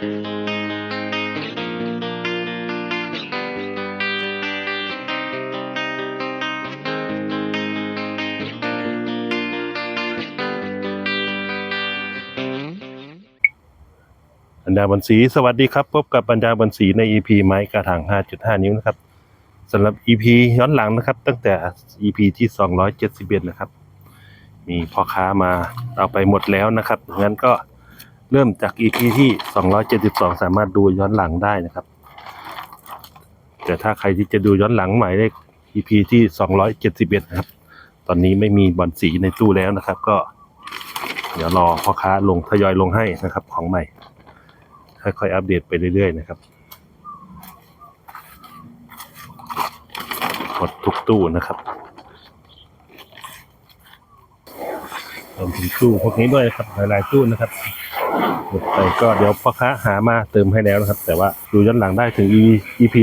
บรรดาบันสีสวัสดีครับ พบกับบรรดาบันสีใน EP ไม้กระถาง 5.5 นิ้วนะครับสำหรับ EP ย้อนหลังนะครับ ตั้งแต่ EP ที่ 271 นะครับ มีพ่อค้ามาเอาไปหมดแล้วนะครับงั้นก็ เริ่มจาก EP ที่ 272 สามารถดูย้อนหลังได้นะครับ แต่ถ้าใครที่จะดูย้อนหลังหมายเลข EP ที่ 271 นะครับ ตอนนี้ไม่มีบอลสีในตู้แล้วนะครับ ก็ เดี๋ยวรอพ่อค้าลงทยอยลงให้นะครับ ของใหม่ ค่อยๆอัปเดตไปเรื่อยๆนะครับหมดทุกตู้นะครับรวมถึงตู้พวกนี้ด้วยนะครับหลายๆตู้นะครับ หมดไปก็เดี๋ยวพ่อค้าหามาเติมให้แล้วนะครับ แต่ว่าดูย้อนหลังได้ถึง EP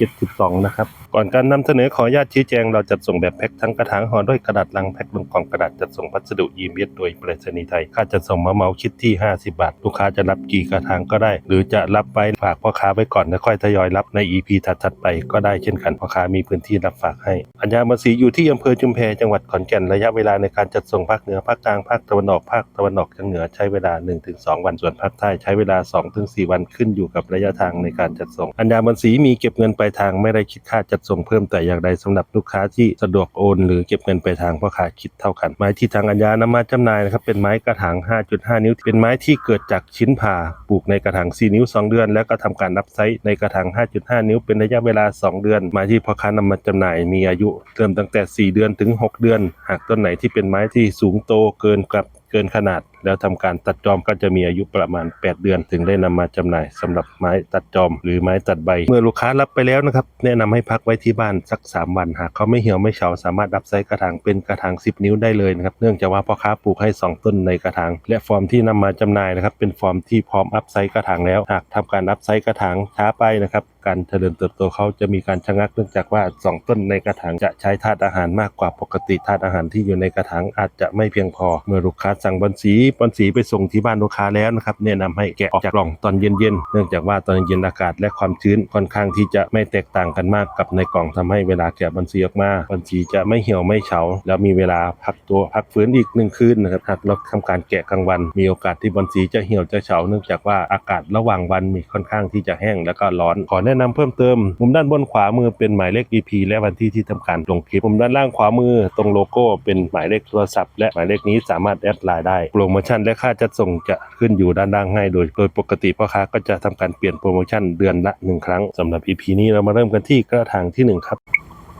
272 นะครับก่อนการนำเสนอขออนุญาตชี้แจงเราจัดส่งแบบแพ็คทั้งกระถางห่อด้วยกระดาษลังแพ็คลงกล่องกระดาษจัดส่งพัสดุอีเมลโดยไปรษณีย์ไทย ค่าจัดส่งมาเมาคิดที่ 50 บาท ลูกค้าจะรับกี่กระถางก็ได้ หรือจะรับไปฝากพ่อค้าไว้ก่อนแล้วค่อยทยอยรับใน EP ถัดๆไปก็ได้เช่นกันพ่อค้ามีพื้นที่รับฝากให้อัญญามาสีอยู่ที่อำเภอจุมแพจังหวัดขอนแก่นระยะเวลาในการจัดส่งภาคเหนือภาคกลางภาคตะวันออกภาคตะวันออกเฉียงเหนือใช้เวลา 1-2 วันส่วนภาคใต้ใช้เวลา 2-4 วันขึ้นอยู่กับระยะทางในการจัดส่ง อัญญาบันสีมีเก็บเงินปลายทางไม่ได้คิดค่าจัดส่งเพิ่มแต่อย่างใดสำหรับลูกค้าที่สะดวกโอน หรือเก็บเงินไปทางพ่อค้าคิดเท่ากัน ไม้ที่ทางอัญญานำมาจำหน่ายนะครับเป็นไม้กระถาง 5.5 นิ้ว เป็นไม้ที่เกิดจากชิ้นผ่าปลูกในกระถาง 4 นิ้ว 2 เดือน แล้วก็ทำการนับไซส์ในกระถาง 5.5 นิ้ว เป็นระยะเวลา 2 เดือน ไม้ที่พ่อค้านำมาจำหน่ายมีอายุเริ่มตั้งแต่ 4 เดือนถึง 6 เดือน หากต้นไหนที่เป็นไม้ที่สูงโตเกินกับเกินขนาด แล้วทำการตัดจอมก็จะมีอายุประมาณ 8 เดือน ถึงได้นำมาจำหน่ายสำหรับไม้ตัดจอมหรือไม้ตัดใบ เมื่อลูกค้ารับไปแล้วนะครับ แนะนำให้พักไว้ที่บ้านสัก 3 วัน หากเขาไม่เหี่ยวไม่เฉาสามารถรับไซส์กระถางเป็นกระถาง 10 นิ้วได้เลยนะครับ เนื่องจากว่าพ่อค้าปลูกให้ 2 ต้นในกระถาง และฟอร์มที่นำมาจำหน่ายนะครับ เป็นฟอร์มที่พร้อมอัพไซส์กระถางแล้ว หากทำการอัพไซส์กระถางช้าไปนะครับ การเจริญเติบโตเขาจะมีการชะงักเนื่องจากว่า 2 ต้นในกระถางจะใช้ธาตุอาหารมากกว่าปกติธาตุอาหารที่อยู่ในกระถางอาจจะไม่เพียงพอ เมื่อลูกค้าสั่งบอลสีบอลสีไปส่งที่บ้านลูกค้าแล้วนะครับแนะนำให้แกะออกจากกล่องตอนเย็นๆเนื่องจากว่าตอนเย็นอากาศและความชื้นค่อนข้างที่จะไม่แตกต่างกันมากกับในกล่องทำให้เวลาแกะบอลสีออกมาบอลสีจะไม่เหี่ยวไม่เฉาแล้วมีเวลาพักตัวพักฟื้นอีกหนึ่งคืนนะครับหากเราทำการแกะกลางวัน มีโอกาสที่บอลสีจะเหี่ยวจะเฉาเนื่องจากว่าอากาศระหว่างวันมีค่อนข้างที่จะแห้งแล้วก็ร้อน ขอแนะนำเพิ่มเติม มุมด้านบนขวามือเป็นหมายเลข EP และวันที่ที่ทำการลงคลิปมุมด้านล่างขวามือตรงโลโก้เป็นหมายเลขโทรศัพท์และหมายเลขนี้สามารถแอดไลน์ได้โปรโมชั่นและค่าจัดส่งจะขึ้นอยู่ด้านล่างให้โดยโดยปกติพ่อค้าก็จะทำการเปลี่ยนโปรโมชั่นเดือนละหนึ่งครั้งสำหรับ EP นี้เรามาเริ่มกันที่กระถางที่หนึ่งครับ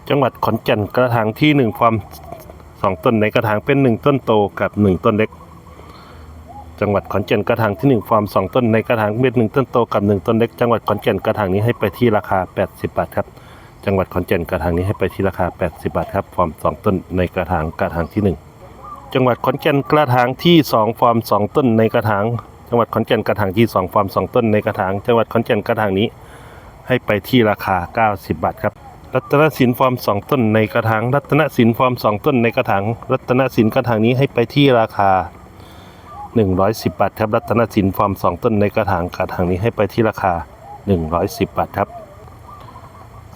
จังหวัดขอนแก่นกระถางที่หนึ่งความสองต้นในกระถางเป็นหนึ่งต้นโตกับหนึ่งต้นเล็ก จังหวัดขอนแก่นกระถางที่หนึ่งฟามสองต้นในกระถางเป็นหนึ่งต้นโตกับหนึ่งต้นเล็ก จังหวัดขอนแก่นกระถางนี้ให้ไปที่ราคา 80 บาทครับจังหวัดขอนแก่นกระถางนี้ให้ไปที่ราคา 80 บาทครับฟาร์มสองต้นในกระถางกระถางที่หนึ่ง จังหวัดขอนแก่นกระถางที่สองฟาร์มสองต้นในกระถาง จังหวัดขอนแก่นกระถางที่สองฟาร์มสองต้นในกระถาง จังหวัดขอนแก่นกระถางนี้ ให้ไปที่ราคา 90 บาทครับ รัตนสินฟาร์มสองต้นในกระถาง รัตนสินฟาร์มสองต้นในกระถาง รัตนสินกระถางนี้ให้ไปที่ราคา 110 บาทครับ รัตนสินฟาร์มสองต้นในกระถาง กระถางนี้ให้ไปที่ราคา 110 บาทครับ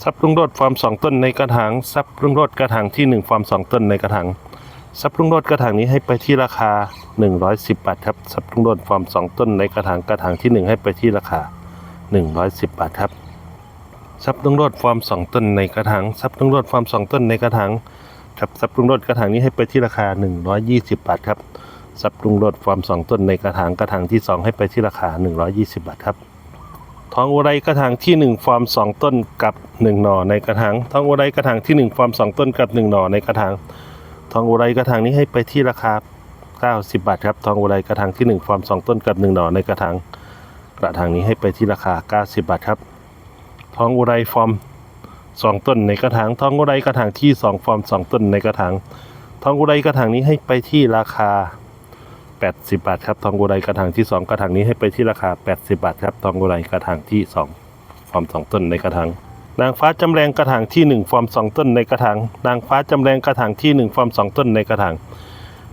ซับรุ่งโรดฟาร์มสองต้นในกระถางซับรุ่งโรดกระถางที่ 1ฟาร์มสองต้นในกระถาง ซับรุ่งโรดกระถางนี้ให้ไปที่ราคา 110 บาทครับซับรุ่งโรดฟาร์มสองต้นในกระถางกระถางที่หนึ่งให้ไปที่ราคา 110 บาทครับซับลุงโรดฟาร์มสองต้นในกระถางซับลุงโรดฟาร์มสองต้นในกระถางครับซับลุงโรดกระถางนี้ให้ไปที่ราคา 120 บาทครับซับลุงโรดฟาร์มสองต้นในกระถางกระถางที่ 2 ให้ไปที่ราคา 120 บาทครับทองอุไรกระถางที่ 1ฟาร์มสองต้นกับ 1 หน่อในกระถางทองอุไรกระถางที่ 1ฟาร์มสองต้นกับ 1 หน่อในกระถาง ทองอุไรกระถางนี้ให้ไปที่ราคา 90 บาทครับ ทองอุไรกระถางที่ 1ฟาร์มสองต้นกับ 1 หน่อในกระถางกระถางนี้ให้ไปที่ราคา 90 บาทครับ ทองอุไรฟอร์มสองต้นในกระถาง ทองอุไรกระถางที่สองฟอร์มสองต้นในกระถาง ทองอุไรกระถางนี้ให้ไปที่ราคา 80 บาทครับ ทองอุไรกระถางที่สองกระถางนี้ให้ไปที่ราคา 80 บาทครับ ทองอุไรกระถางที่สองฟอร์มสองต้นในกระถาง นางฟ้าจำแรงกระถางที่หนึ่งฟอร์มสองต้นในกระถางนางฟ้าจำแรงกระถางที่หนึ่งฟอร์มสองต้นในกระถาง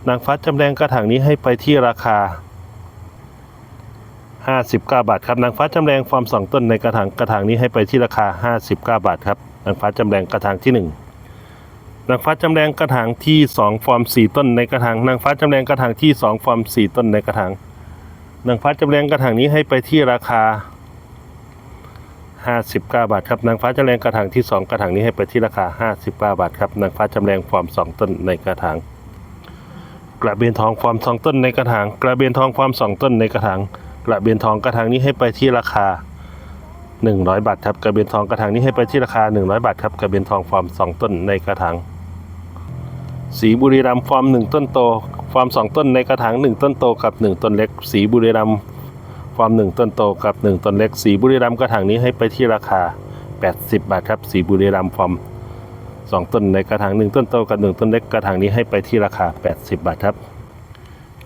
นางฟ้าจำแรงกระถางนี้ให้ไปที่ราคา 59 บาทครับนางฟ้าจำแรงฟอร์ม2 ต้นในกระถางกระถางนี้ให้ไปที่ราคา 59 บาทครับนางฟ้าจำแรงกระถางที่ 1 นางฟ้าจำแรงกระถางที่ 2 ฟอร์ม 4 ต้นในกระถางนางฟ้าจำแรงกระถางที่ 2 ฟอร์ม 4 ต้นในกระถางนางฟ้าจำแรงกระถางนี้ให้ไปที่ราคา 59 บาทครับนางฟ้าจำแรงกระถางที่ 2 กระถางนี้ให้ไปที่ราคา 59 บาทครับนางฟ้าจำแรงฟอร์ม 2 ต้นในกระถาง กระเบนทองฟอร์ม 2 ต้นในกระถาง กระเบนทองฟอร์ม 2 ต้นในกระถาง กระเบนทองกระถางนี้ให้ไปที่ราคา 100 บาทครับกระเบนทองกระถางนี้ให้ไปที่ราคา 100 บาทครับกระเบนทองฟอร์ม 2 ต้นในกระถางสีบุรีรัมฟอร์ม 1 ต้นโตฟอร์ม 2 ต้นในกระถาง 1 ต้นโตกับ 1 ต้นเล็ก สีบุรีรัม ฟอร์ม1ต้นโตกับ 1 ต้นเล็ก สีบุรีรัมย์กระถางนี้ให้ไปที่ราคา 80 บาทครับ สีบุรีรัมย์ฟอร์ม2 ต้นในกระถาง1ต้นโตกับ 1 ต้นเล็กกระถางนี้ให้ไปที่ราคา 80 บาทครับ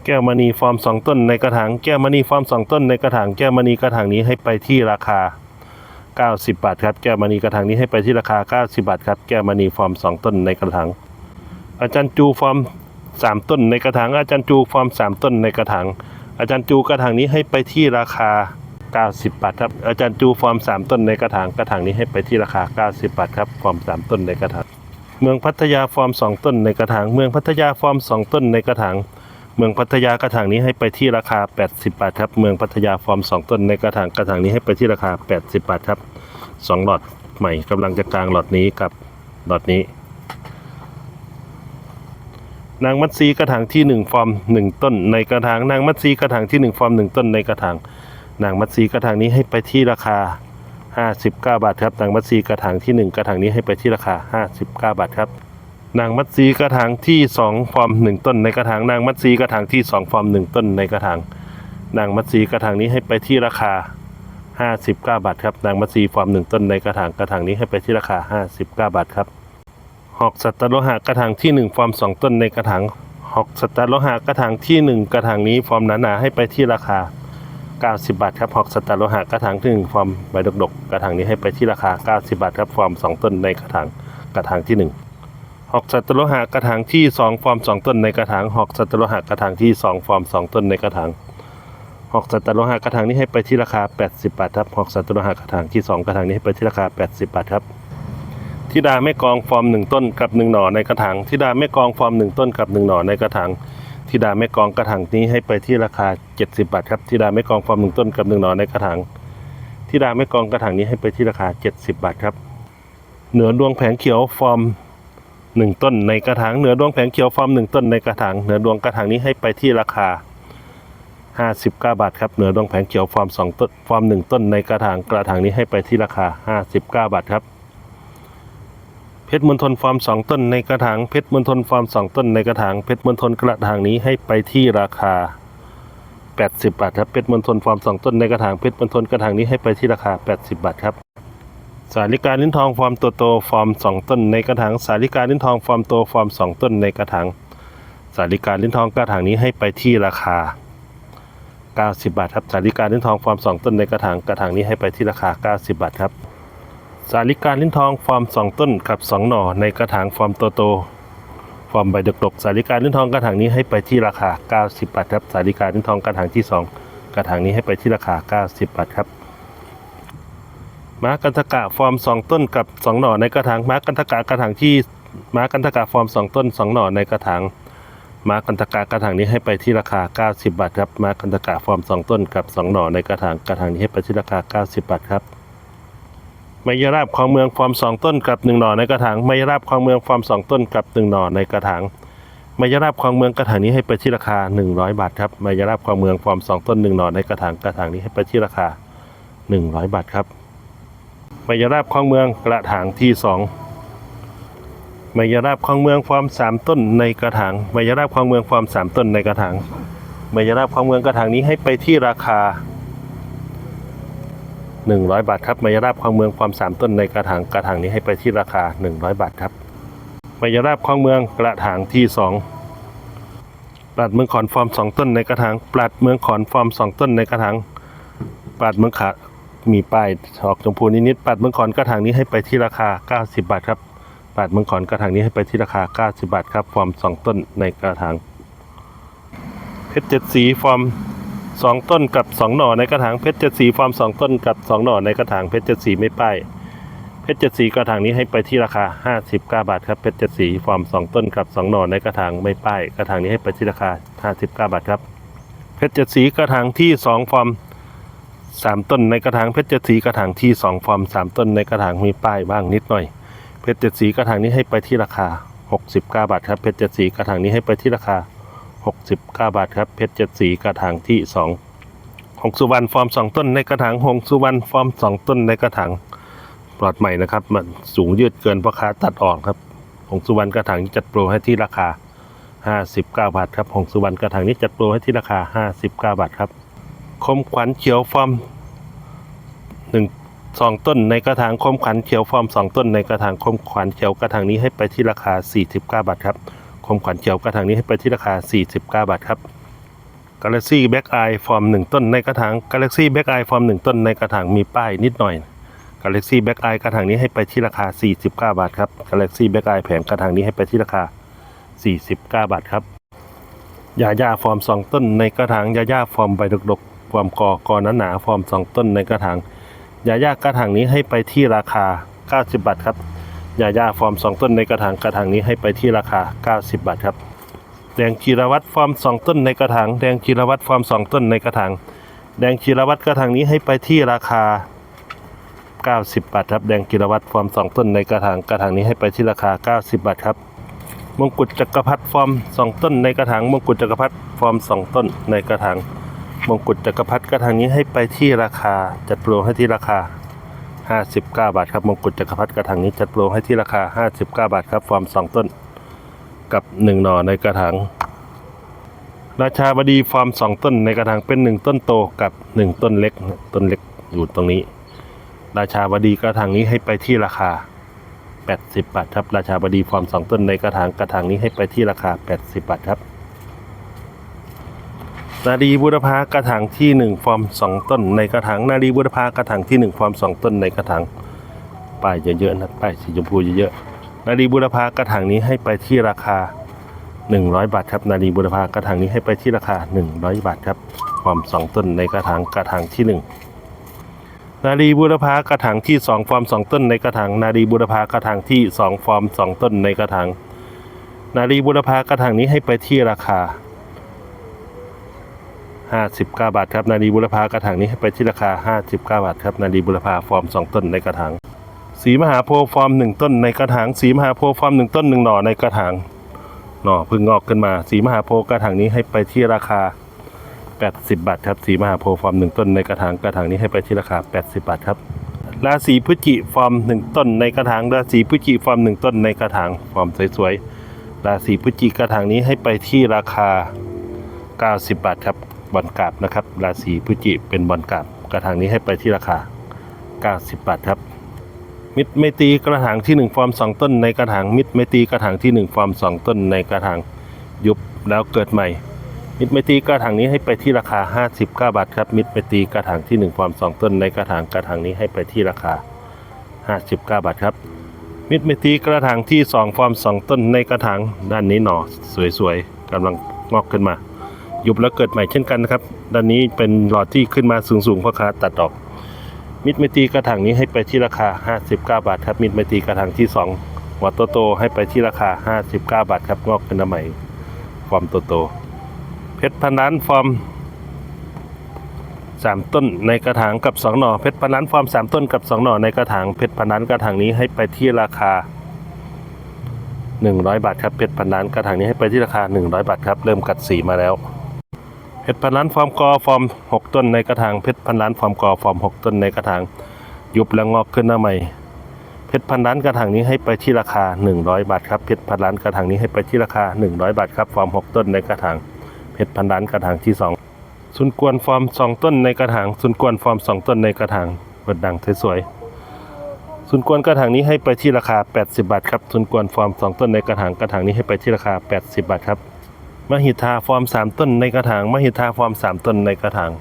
แก้วมณีฟอร์ม 2 ต้นในกระถางแก้วมณีฟอร์ม 2 ต้นในกระถางแก้วมณีกระถางนี้ให้ไปที่ราคา 90 บาทครับแก้วมณีกระถางนี้ให้ไปที่ราคา 90 บาทครับแก้วมณีฟอร์ม 2 ต้นในกระถางอาจารย์จูฟอร์ม 3 ต้นในกระถางอาจารย์จูฟอร์ม 3 ต้นในกระถาง อาจารย์จูกระถางนี้ให้ไปที่ราคา 90 บาทครับ อาจารย์จูฟอร์ม 3 ต้นในกระถางกระถางนี้ให้ไปที่ราคา 90 บาทครับฟอร์ม 3 ต้นในกระถางเมืองพัทยาฟอร์ม 2 ต้นในกระถางเมืองพัทยาฟอร์ม 2 ต้นในกระถางเมืองพัทยากระถางนี้ให้ไปที่ราคา 80 บาทครับเมืองพัทยาฟอร์ม 2 ต้นในกระถางกระถางนี้ให้ไปที่ราคา 80 บาทครับ2หลอดใหม่กำลังจะกลางหลอดนี้กับหลอดนี้ นางมัดซีกระถางที่ 1 ฟอร์ม 1 ต้น ในกระถางนางมัดซีกระถางที่ 1 ฟอร์ม 1 ต้นในกระถางนางมัดซีกระถางนี้ให้ไปที่ราคา 59 บาทครับนางมัดซีกระถางที่ 1 กระถางนี้ให้ไปที่ราคา 59 บาทครับนางมัดซีกระถางที่ 2 ฟอร์ม 1 ต้นในกระถางนางมัดซีกระถางที่ 2 ฟอร์ม 1 ต้นในกระถางนางมัดซีกระถางนี้ให้ไปที่ราคา 59 บาทครับนางมัดซีฟอร์ม 1 ต้นในกระถางกระถางนี้ให้ไปที่ราคา 59 บาทครับ หอกสัตว์โลหะกระถางที่ 1 ฟอร์ม 2 ต้นในกระถางหอกสัตว์โลหะกระถางที่ 1 กระถางนี้ฟอร์มหนาๆให้ไปที่ราคา 90 บาทครับหอกสัตว์โลหะกระถางที่ 1 ฟอร์มใบดกๆ กระถางนี้ให้ไปที่ราคา 90 บาทครับฟอร์ม 2 ต้นในกระถางกระถางที่ 1หอกสัตว์โลหะกระถางที่ 2 ฟอร์ม 2 ต้นในกระถางหอกสัตว์โลหะกระถางที่ 2 ฟอร์ม 2 ต้นในกระถางหอกสัตว์โลหะกระถางนี้ให้ไปที่ราคา 80 บาทครับหอกสัตว์โลหะกระถางที่ 2 กระถางนี้ให้ไปที่ราคา 80 บาทครับ ทิดาแม่กองฟอร์มหนึ่งต้นกับหนึ่งหน่อในกระถางทิดาแม่กองฟอร์มหนึ่งต้นกับหนึ่งหน่อในกระถางทิดาแม่กองกระถางนี้ให้ไปที่ราคา 70 บาทครับทิดาแม่กองฟอร์มหนึ่งต้นกับหนึ่งหน่อในกระถางทิดาแม่กองกระถางนี้ให้ไปที่ราคา 70 บาทครับ เหนือดวงแผงเขียวฟอร์มหนึ่งต้นในกระถางเหนือดวงแผงเขียวฟอร์มหนึ่งต้นในกระถางเหนือดวงกระถางนี้ให้ไปที่ราคา 59 บาทครับเหนือดวงแผงเขียวฟอร์มสองต้นฟอร์มหนึ่งต้นในกระถางกระถางนี้ให้ไปที่ราคา 59 บาทครับ เพชรมณฑลฟาร์มสองต้นในกระถางเพชรมณฑลฟาร์มสองต้นในกระถางเพชรมณฑลกระถางนี้ให้ไปที่ราคา 80 บาทครับเพชรมณฑลฟาร์มสองต้นในกระถางเพชรมณฑลกระถางนี้ให้ไปที่ราคา 80 บาทครับสาลิกาลิ้นทองฟอร์มตัวโตฟอร์มสองต้นในกระถางสาลิกาลิ้นทองฟอร์มโตฟอร์มสองต้นในกระถางสาลิกาลิ้นทองกระถางนี้ให้ไปที่ราคา 90 บาทครับสาลิกาลิ้นทองฟอร์มสองต้นในกระถางกระถางนี้ให้ไปที่ราคา 90 บาทครับ สาลิกาลิ้นทองฟอร์ม2ต้นกับ2หน่อในกระถางฟอร์มโตโตฟอร์มใบดกๆสาลิกาลิ้นทองกระถางนี้ให้ไปที่ราคา 90 บาทครับ สาลิกาลิ้นทองกระถางที่ 2 กระถางนี้ให้ไปที่ราคา 90 บาทครับม้ากันทกะฟอร์ม2ต้นกับ2หน่อในกระถางม้ากันทกะกระถางที่ม้ากันทกะฟอร์ม2ต้น2หน่อในกระถางม้ากันทกะกระถางนี้ให้ไปที่ราคา 90 บาทครับม้ากันทกะฟอร์ม2ต้นกับ2หน่อในกระถางกระถางนี้ให้ไปที่ราคา 90 บาทครับ ไมยราบคลองเมืองฟอร์มสองต้นกับหนึ่งหน่อในกระถางไมยราบคลองเมืองฟอร์มสองต้นกับหนึ่งหน่อในกระถางไมยราบคลองเมืองกระถางนี้ให้ไปที่ราคา 100 บาทครับไมยราบคลองเมืองฟอร์มสองต้นหนึ่งหน่อในกระถางกระถางนี้ให้ไปที่ราคา 100 บาทครับไมยราบคลองเมืองกระถางที่สองไมยราบคลองเมืองฟอร์มสามต้นในกระถางไมยราบคลองเมืองฟอร์มสามต้นในกระถางไมยราบคลองเมืองกระถางนี้ให้ไปที่ราคา 100 บาทครับมายราบคลองเมืองความสามต้นในกระถางกระถางนี้ให้ไปที่ราคา 100 บาทครับมายราบคลองเมืองกระถางที่ 2ปลัดเมืองขอนฟอร์ม 2 ต้นในกระถางปลัดเมืองขอนฟอร์ม 2 ต้นในกระถางปลัดเมืองขามีป้ายออกชมพูนิดๆปลัดเมืองขอนกระถางนี้ให้ไปที่ราคา 90 บาทครับปลัดเมืองขอนกระถางนี้ให้ไปที่ราคา 90 บาทครับฟอร์ม 2 ต้นในกระถางเพชรเจ็ดสีฟอร์ม สองต้นกับสองหน่อในกระถางเพชรเจ็ดสีฟอร์มสองต้นกับสองหน่อในกระถางเพชรเจ็ดสีไม่ป้ายเพชรเจ็ดสีกระถางนี้ให้ไปที่ราคาห้าสิบก้าบาทครับเพชรเจ็ดสีฟอร์มสองต้นกับสองหน่อในกระถางไม่ป้ายกระถางนี้ให้ไปที่ราคาห้าสิบก้าบาทครับเพชรเจ็ดสีกระถางที่สองฟอร์มสามต้นในกระถางเพชรเจ็ดสีกระถางที่สองฟอร์มสามต้นในกระถางมีป้ายบ้างนิดหน่อย เพชรเจ็ดสีกระถางนี้ให้ไปที่ราคา 69 บาทครับเพชรเจ็ดสีกระถางนี้ให้ไปที่ราคา 69 บาทครับเพชรเจ็ดสีกระถางที่2หงสุวรรณฟอร์ม2ต้นในกระถางหงสุวรรณฟอร์ม2ต้นในกระถางปลอดใหม่นะครับ มันสูงยืดเกินพ่อค้าตัดออกครับหงสุวรรณกระถางนี้จัดโปรให้ที่ราคา 59 บาทครับหงสุวรรณกระถางนี้จัดโปรให้ที่ราคา 59 บาทครับ คมขวัญเขียวฟอร์มหนึ่งสองต้นในกระถางคมขวัญเขียวฟอร์มสองต้นในกระถางคมขวัญเขียวกระถางนี้ให้ไปที่ราคา 49 บาทครับ คมขวัญเขียวกระถางนี้ให้ไปที่ราคา 49 บาทครับ Galaxy Black Eye ฟอร์มหนึ่งต้นในกระถาง Galaxy Black Eye ฟอร์มหนึ่งต้นในกระถางมีป้ายนิดหน่อย Galaxy Black Eye กระถางนี้ให้ไปที่ราคา 49 บาทครับ Galaxy Black Eye แผงกระถางนี้ให้ไปที่ราคา 49 บาทครับยาย่าฟอร์มสองต้นในกระถางยาย่าฟอร์มใบดกๆฟอร์มกอกอหนาๆฟอร์มสองต้นในกระถางยาย่ากระถางนี้ให้ไปที่ราคา 90 บาทครับ ยาย่าฟอร์ม 2 ต้นในกระถางกระถางนี้ให้ไปที่ราคา 90 บาทครับ แดงชีรวัตรฟอร์ม 2 ต้นในกระถาง แดงชีรวัตรฟอร์ม 2 ต้นในกระถาง แดงชีรวัตรกระถางนี้ให้ไปที่ราคา 90 บาทครับ แดงชีรวัตรฟอร์ม 2 ต้นในกระถาง กระถางนี้ให้ไปที่ราคา 90 บาทครับ มงกุฎจักรพรรดิฟอร์ม 2 ต้นในกระถาง มงกุฎจักรพรรดิฟอร์ม 2 ต้นในกระถาง มงกุฎจักรพรรดิกระถางนี้ให้ไปที่ราคา จัดโปรให้ที่ราคา 59 บาทครับมงกุฎจักรพรรดิกระถางนี้จัดโปรให้ที่ราคา 59 บาทครับฟอร์ม 2 ต้น กับ 1 หน่อในกระถางราชาบดีฟอร์ม 2 ต้นในกระถางเป็น 1 ต้นโตกับ 1 ต้นเล็ก ต้นเล็กอยู่ตรงนี้ ราชาบดีกระถางนี้ให้ไปที่ราคา 80 บาทครับ ราชาบดีฟอร์ม 2 ต้นในกระถางกระถางนี้ให้ไปที่ราคา 80 บาทครับ นาดีบุรพากระถางที่หนึ่งฟอร์มสองต้นในกระถางนาดีบุรพากระถางที่หนึ่งฟอร์มสองต้นในกระถางป้ายเยอะๆนะป้ายสีชมพูเยอะๆนาดีบุรพากระถางนี้ให้ไปที่ราคา 100 บาทครับ นาดีบุรพากระถางนี้ให้ไปที่ราคา 100 บาทครับฟอร์มสองต้นในกระถางกระถางที่หนึ่งนาดีบุรพากระถางที่สองฟอร์มสองต้นในกระถางนาดีบุรพากระถางที่สองฟอร์มสองต้นในกระถางนาดีบุรพากระถางนี้ให้ไปที่ราคา 59 บาทครับนาดีบุรพากระถางนี้ให้ไปที่ราคา 59 บาทครับนาดีบุรพาฟอร์ม 2 ต้นในกระถางสีมหาโพฟอร์ม 1 ต้นในกระถางสีมหาโพฟอร์ม 1 ต้น 1 หน่อในกระถางหน่อพึ่งงอกขึ้นมา สีมหาโพกระถางนี้ให้ไปที่ราคา 80 บาทครับสีมหาโพฟอร์ม 1 ต้นในกระถางกระถางนี้ให้ไปที่ราคา 80 บาทครับราศีพฤศจิฟอร์ม 1 ต้นในกระถางราศีพฤศจิฟอร์ม 1 ต้นในกระถางฟอร์มสวยๆราศีพฤศจิกระถางนี้ให้ไปที่ราคา 90 บาทครับ บอลกราบนะครับ ราศีพฤศจิเป็นบอลกราบกระถางนี้ให้ไปที่ราคา 90 บาทครับ มิตรเมตรีกระถางที่ 1 ฟอร์ม 2 ต้นในกระถางมิตรเมตรีกระถางที่ 1 ฟอร์ม 2 ต้นในกระถางยุบแล้วเกิดใหม่ มิตรเมตรีกระถางนี้ให้ไปที่ราคา 59 บาทครับ มิตรเมตรีกระถางที่ 1 ฟอร์ม 2 ต้นในกระถางกระถางนี้ให้ไปที่ราคา 59 บาทครับมิตรเมตรีกระถางที่ 2 ฟอร์ม 2 ต้นในกระถางด้านนี้หน่อสวยๆกำลังงอกขึ้นมา ยุบแล้วเกิดใหม่เช่นกันนะครับ ด้านนี้เป็นหลอดที่ขึ้นมาสูงๆพ่อค้าตัดออก มิดเมตรีกระถางนี้ให้ไปที่ราคา 59 บาทครับ มิดเมตรีกระถางที่ 2 หัวโตโตให้ไปที่ราคา 59 บาทครับ งอกขึ้นมาใหม่ ฟอร์มโตโต เพชรพันล้านฟอร์ม 3 ต้นในกระถางกับ 2 หน่อ เพชรพันล้านฟอร์ม 3 ต้นกับ 2 หน่อในกระถาง เพชรพันล้านกระถางนี้ให้ไปที่ราคา100 บาทครับเพชรพันล้านกระถางนี้ให้ไปที่ราคา 100 บาทครับ เริ่มกัดสีมาแล้ว เพชรพันล้านฟอร์มกอฟอร์ม 6 ต้นในกระถางเพชรพันล้านฟอร์มกอฟอร์ม 6 ต้นในกระถางยุบแล้วงอกขึ้นหน้าใหม่เพชรพันล้านกระถางนี้ให้ไปที่ราคา 100 บาทครับเพชรพันล้านกระถางนี้ให้ไปที่ราคา 100 บาทครับฟอร์ม 6 ต้นในกระถางเพชรพันล้านกระถางที่ 2 สุนกวนฟอร์ม 2 ต้นในกระถางสุนกวนฟอร์ม 2 ต้นในกระถางเปิดดังสวยๆสุนกวนกระถางนี้ให้ไปที่ราคา 80 บาทครับสุนกวนฟอร์ม 2 ต้นในกระถางกระถางนี้ให้ไปที่ราคา 80 บาทครับ มหิทาฟอร์ม3ต้นในกระถางมหิทาฟอร์ม3ต้นในกระถาง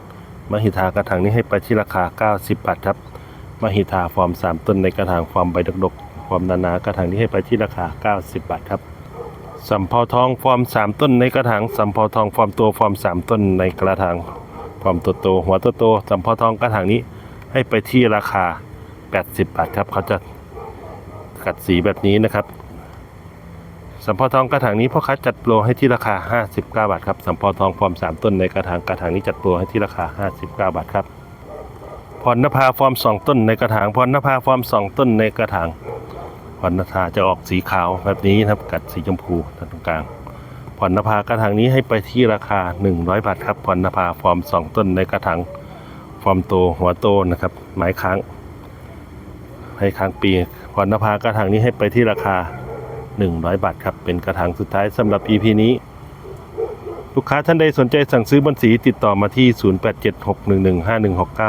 มหิทากระถางนี้ให้ไปที่ราคา 90 บาทครับมหิทาฟอร์ม3ต้นในกระถางฟอร์มใบดกๆฟอร์มนาๆกระถางนี้ให้ไปที่ราคา 90 บาทครับสำเภาทองฟอร์ม3ต้นในกระถางสำเภาทองฟอร์มตัวฟอร์ม3ต้นในกระถางฟอร์มโตหัวโตสัมพอทองกระถางนี้ให้ไปที่ราคา 80 บาทครับเขาจะกัดสีแบบนี้นะครับ สัมพอทองกระถางนี้พ่อค้าจัดโปรให้ที่ราคา 59 บาทครับสัมพอทองฟอร์ม 3 ต้นในกระถางกระถางนี้จัดโปรให้ที่ราคา 59 บาทครับพรณภาฟอร์ม 2 ต้นในกระถางพรณภาฟอร์ม 2 ต้นในกระถางพรณภาจะออกสีขาวแบบนี้นะครับกัดสีชมพูตรงกลางพรณภากระถางนี้ให้ไปที่ราคา 100 บาทครับพรณภาฟอร์ม 2 ต้นในกระถางฟอร์มโตหัวโตนะครับไม้ค้างให้ค้างปีพรณภากระถางนี้ให้ไปที่ราคา 100 บาทครับ เป็นกระถางสุดท้ายสำหรับ EP นี้ ลูกค้าท่านใดสนใจสั่งซื้อบันสีติดต่อมาที่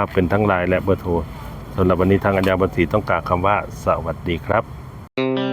0876115169 เป็นทั้งไลน์และเบอร์โทรสำหรับวันนี้ทางอัญญาบันสีต้องกล่าวคำว่าสวัสดีครับ